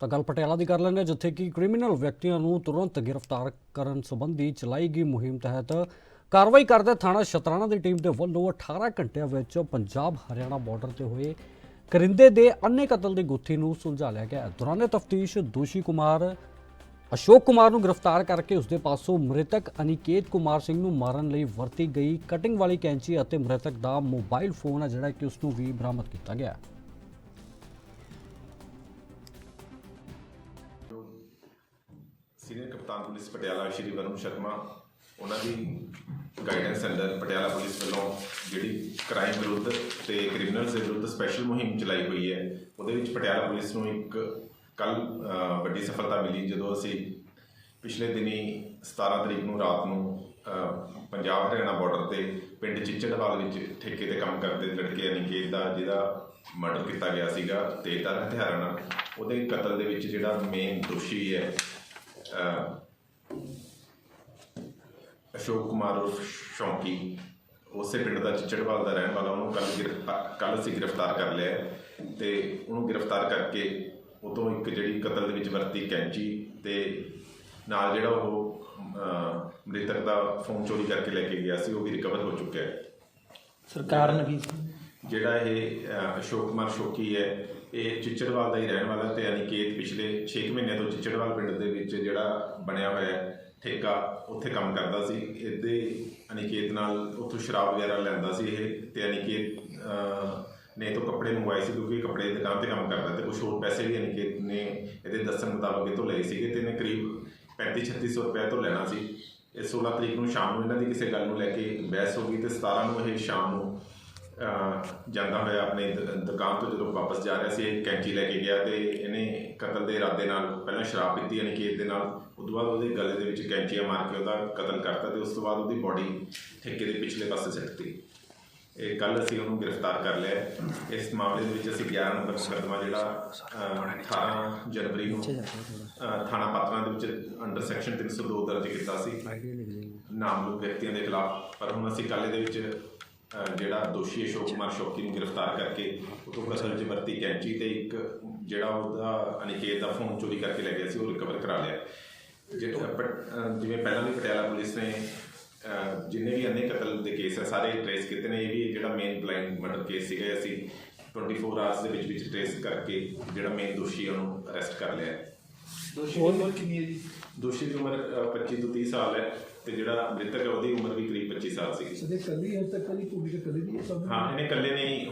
ਤਾਂ ਗੱਲ ਪਟਿਆਲਾ ਦੀ ਕਰ ਲੈਂਦੇ ਹਾਂ, ਜਿੱਥੇ ਕਿ ਕ੍ਰਿਮੀਨਲ ਵਿਅਕਤੀਆਂ ਨੂੰ ਤੁਰੰਤ ਗ੍ਰਿਫਤਾਰ ਕਰਨ ਸੰਬੰਧੀ ਚਲਾਈ ਗਈ ਮੁਹਿੰਮ ਤਹਿਤ ਕਾਰਵਾਈ ਕਰਦੇ ਥਾਣਾ ਸ਼ਤਰਾਣਾ ਦੀ ਟੀਮ ਦੇ ਵੱਲੋਂ 18 ਘੰਟਿਆਂ ਵਿੱਚ ਪੰਜਾਬ ਹਰਿਆਣਾ ਬਾਰਡਰ ਤੇ ਹੋਏ ਕਰਿੰਦੇ ਦੇ ਅੰਨੇ ਕਤਲ ਦੀ ਗੁੱਥੀ ਨੂੰ ਸੁਲਝਾ ਲਿਆ ਗਿਆ ਦੌਰਾਨੇ ਤਫਤੀਸ਼ ਦੋਸ਼ੀ ਕੁਮਾਰ ਅਸ਼ੋਕ ਕੁਮਾਰ ਨੂੰ ਗ੍ਰਿਫਤਾਰ ਕਰਕੇ ਉਸਦੇ ਪਾਸੋਂ ਮ੍ਰਿਤਕ ਅਨਿਕੇਤ ਕੁਮਾਰ ਸਿੰਘ ਨੂੰ ਮਾਰਨ ਲਈ ਵਰਤੀ ਗਈ ਕਟਿੰਗ ਵਾਲੀ ਕੈਂਚੀ ਅਤੇ ਮ੍ਰਿਤਕ ਦਾ ਮੋਬਾਈਲ ਫੋਨ ਹੈ ਜਿਹੜਾ ਕਿ ਉਸ ਨੂੰ ਵੀ ਬਰਾਮਦ ਕੀਤਾ ਗਿਆ ਹੈ। ਸੀਨੀਅਰ ਕਪਤਾਨ ਪੁਲਿਸ ਪਟਿਆਲਾ ਸ਼੍ਰੀ ਵਰੁਣ ਸ਼ਰਮਾ, ਉਹਨਾਂ ਦੀ ਗਾਈਡੈਂਸ ਅੰਡਰ ਪਟਿਆਲਾ ਪੁਲਿਸ ਵੱਲੋਂ ਜਿਹੜੀ ਕ੍ਰਾਈਮ ਵਿਰੁੱਧ ਤੇ ਕ੍ਰਿਮੀਨਲਸ ਦੇ ਵਿਰੁੱਧ ਸਪੈਸ਼ਲ ਮੁਹਿੰਮ ਚਲਾਈ ਹੋਈ ਹੈ। ਉਹਦੇ ਵਿੱਚ ਪਟਿਆਲਾ ਪੁਲਿਸ ਨੂੰ ਇੱਕ ਕੱਲ ਵੱਡੀ ਸਫਲਤਾ ਮਿਲੀ ਜਦੋਂ ਅਸੀਂ ਪਿਛਲੇ ਦਿਨੀ 17 ਤਰੀਕ ਨੂੰ ਰਾਤ ਨੂੰ ਪੰਜਾਬ ਹਰਿਆਣਾ ਬਾਰਡਰ ਤੇ ਪਿੰਡ ਚਿੱਚੜਵਾਲ ਵਿੱਚ ਠੇਕੇ ਤੇ ਕੰਮ ਕਰਦੇ ਲੜਕੇ ਅਨਿਕੇਤ ਦਾ, ਜਿਹਦਾ ਮਰਡਰ ਕੀਤਾ ਗਿਆ ਸੀਗਾ, ਤੇਜ਼ਧਾਰ ਹਥਿਆਰਾਂ ਨਾਲ। ਉਹਦੇ ਕਤਲ ਦੇ ਵਿੱਚ ਜਿਹੜਾ ਮੇਨ ਦੋਸ਼ੀ ਹੈ ਅਸ਼ੋਕ ਕੁਮਾਰ ਉਰਫ ਸ਼ੌਂਕੀ, ਉਸੇ ਪਿੰਡ ਦਾ ਚਿੱਚੜਵਾਲ ਦਾ ਰਹਿਣ ਵਾਲਾ, ਉਹਨੂੰ ਕੱਲ ਕੱਲ ਅਸੀਂ ਗ੍ਰਿਫਤਾਰ ਕਰ ਲਿਆ ਹੈ ਤੇ ਉਹਨੂੰ ਗ੍ਰਿਫਤਾਰ ਕਰਕੇ ਉਹ ਇੱਕ ਜਿਹੜੀ ਕਤਲ ਦੇ ਵਿੱਚ ਵਰਤੀ ਕੈਂਚੀ ਤੇ ਨਾਲ ਜਿਹੜਾ ਉਹ ਮ੍ਰਿਤਕ ਦਾ ਫੋਨ ਚੋਰੀ ਕਰਕੇ ਲੈ ਕੇ ਗਿਆ ਸੀ, ਉਹ ਵੀ ਰਿਕਵਰ ਹੋ ਚੁੱਕਿਆ ਹੈ। ਸਰਕਾਰ ਨੇ ਕੀ ਜਿਹੜਾ ਇਹ ਅਸ਼ੋਕ ਕੁਮਾਰ ਸ਼ੋਕੀ ਹੈ ਇਹ ਚਿਚੜਵਾਲ ਦਾ ਹੀ ਰਹਿਣ ਵਾਲਾ ਤੇ ਅਨਿਕੇਤ ਪਿਛਲੇ 6 ਮਹੀਨਿਆਂ ਤੋਂ ਚਿਚੜਵਾਲ ਪਿੰਡ ਦੇ ਵਿੱਚ ਜਿਹੜਾ ਬਣਿਆ ਹੋਇਆ ਹੈ ਠੇਕਾ ਉੱਥੇ ਕੰਮ ਕਰਦਾ ਸੀ। ਇਹਦੇ ਅਨਿਕੇਤ ਨਾਲ ਉੱਥੋਂ ਸ਼ਰਾਬ ਵਗੈਰਾ ਲੈਂਦਾ ਸੀ ਇਹ ਤੇ ਅਨਿਕੇਤ ਅਹ, ਨੇ ਤੋਂ ਕੱਪੜੇ ਮੰਗਵਾਏ ਸੀ ਕਿਉਂਕਿ ਕੱਪੜੇ ਦੀ ਦੁਕਾਨ ਤੇ ਕੰਮ ਕਰਦਾ ਤੇ ਕੁਝ ਹੋਰ ਪੈਸੇ ਵੀ ਅਨਿਕੇਤ ਨੇ ਇਹਦੇ ਦੱਸਣ ਮੁਤਾਬਕ ਇਹ ਤੋਂ ਲਏ ਸੀਗੇ ਤੇ ਇਹਨੇ ਕਰੀਬ 35 3600 ਰੁਪਏ ਤੋਂ ਲੈਣਾ ਸੀ। ਇਹ 16 ਤਰੀਕ ਨੂੰ ਸ਼ਾਮ ਨੂੰ ਇਹਨਾਂ ਦੀ ਕਿਸੇ ਗੱਲ ਨੂੰ ਲੈ ਕੇ ਬਹਿਸ ਹੋ ਗਈ ਤੇ 17 ਨੂੰ ਇਹ ਸ਼ਾਮ ਨੂੰ ਜਾਂਦਾ ਹੋਇਆ ਆਪਣੇ ਦ- ਦੁਕਾਨ ਤੋਂ ਜਦੋਂ ਵਾਪਸ ਜਾ ਰਿਹਾ ਸੀ ਇਹ ਕੈਂਚੀ ਲੈ ਕੇ ਗਿਆ ਤੇ ਇਹਨੇ ਕਤਲ ਦੇ ਇਰਾਦੇ ਨਾਲ ਪਹਿਲਾਂ ਸ਼ਰਾਬ ਪੀਤੀ ਯਾਨੀ ਕਿ ਦੇ ਨਾਲ ਉਸ ਤੋਂ ਬਾਅਦ ਉਹਦੇ ਗਲੇ ਦੇ ਵਿੱਚ ਕੈਂਚੀਆਂ ਮਾਰ ਕੇ ਉਹਦਾ ਕਤਲ ਕਰਤਾ ਤੇ ਉਸ ਤੋਂ ਬਾਅਦ ਉਹਦੀ ਬੋਡੀ ਠੇਕੇ ਦੇ ਪਿਛਲੇ ਪਾਸੇ ਸਿੱਟਤੀ ਇਹ ਕੱਲ ਅਸੀਂ ਉਹਨੂੰ ਗ੍ਰਿਫਤਾਰ ਕਰ ਲਿਆ। ਇਸ ਮਾਮਲੇ ਦੇ ਵਿੱਚ ਅਸੀਂ 11 ਨੰਬਰ ਮੁਕੱਦਮਾ ਜਿਹੜਾ ਅਹ, 18 ਜਨਵਰੀ ਨੂੰ ਥਾਣਾ ਪਾਤਰਾਂ ਦੇ ਵਿੱਚ ਅੰਡਰ ਸੈਕਸ਼ਨ 302 ਦਰਜ ਕੀਤਾ ਸੀ। ਨਾਮਲੂਮ ਵਿਅਕਤੀਆਂ ਦੇ ਖਿਲਾਫ। ਪਰ ਹੁਣ ਅਸੀਂ ਕੱਲ੍ਹ ਇਹਦੇ ਵਿੱਚ ਜਿਹੜਾ ਦੋਸ਼ੀ ਅਸ਼ੋਕ ਕੁਮਾਰ ਸ਼ੌਕੀ ਨੂੰ ਗ੍ਰਿਫਤਾਰ ਕਰਕੇ ਉਹ ਤੋਂ ਕਤਲ ਵਿੱਚ ਵਰਤੀ ਕੈਂਚੀ ਤੇ ਇੱਕ ਜਿਹੜਾ ਉਹਦਾ ਅਨਿਕੇਤ ਦਾ ਫੋਨ ਚੋਰੀ ਕਰਕੇ ਲੈ ਗਿਆ ਸੀ ਉਹ ਰਿਕਵਰ ਕਰਾ ਲਿਆ। ਜਿਵੇਂ ਪਹਿਲਾਂ ਵੀ ਪਟਿਆਲਾ ਪੁਲਿਸ ਨੇ ਜਿੰਨੇ ਵੀ ਅੰਨੇ ਕਤਲ ਦੇ ਕੇਸ ਹੈ ਸਾਰੇ ਟ੍ਰੇਸ ਕੀਤੇ ਨੇ। ਇਹ ਵੀ ਜਿਹੜਾ ਮੇਨ ਬਲਾਈਂਡ ਮਰਡਰ ਕੇਸ ਸੀਗਾ ਅਸੀਂ 24 ਆਵਰਸ ਦੇ ਵਿੱਚ ਵਿੱਚ ਟ੍ਰੇਸ ਕਰਕੇ ਜਿਹੜਾ ਮੇਨ ਦੋਸ਼ੀ ਉਹਨੂੰ ਅਰੈਸਟ ਕਰ ਲਿਆ। ਦੋਸ਼ੀ ਦੀ ਉਮਰ ਕਿੰਨੀ ਹੈ ਜੀ? ਦੋਸ਼ੀ ਦੀ ਉਮਰ ਅਹ, 25 ਤੋਂ 30 ਸਾਲ ਹੈ ਤੇ ਜਿਹੜਾ ਮ੍ਰਿਤਕ ਹੈ ਉਹਦੀ ਉਮਰ ਵੀ ਕਰੀਬ 25 ਸਾਲ ਸੀ ਸਦੇ ਕੱਲੀ ਹੈ ਤੱਕ ਕੱਲੀ ਕੁੜੀ ਤੇ ਕੱਲੀ ਨਹੀਂ ਹੈ ਸਭ? ਹਾਂ ਇਹਨੇ ਇਕੱਲੇ ਨੇ ਹੀ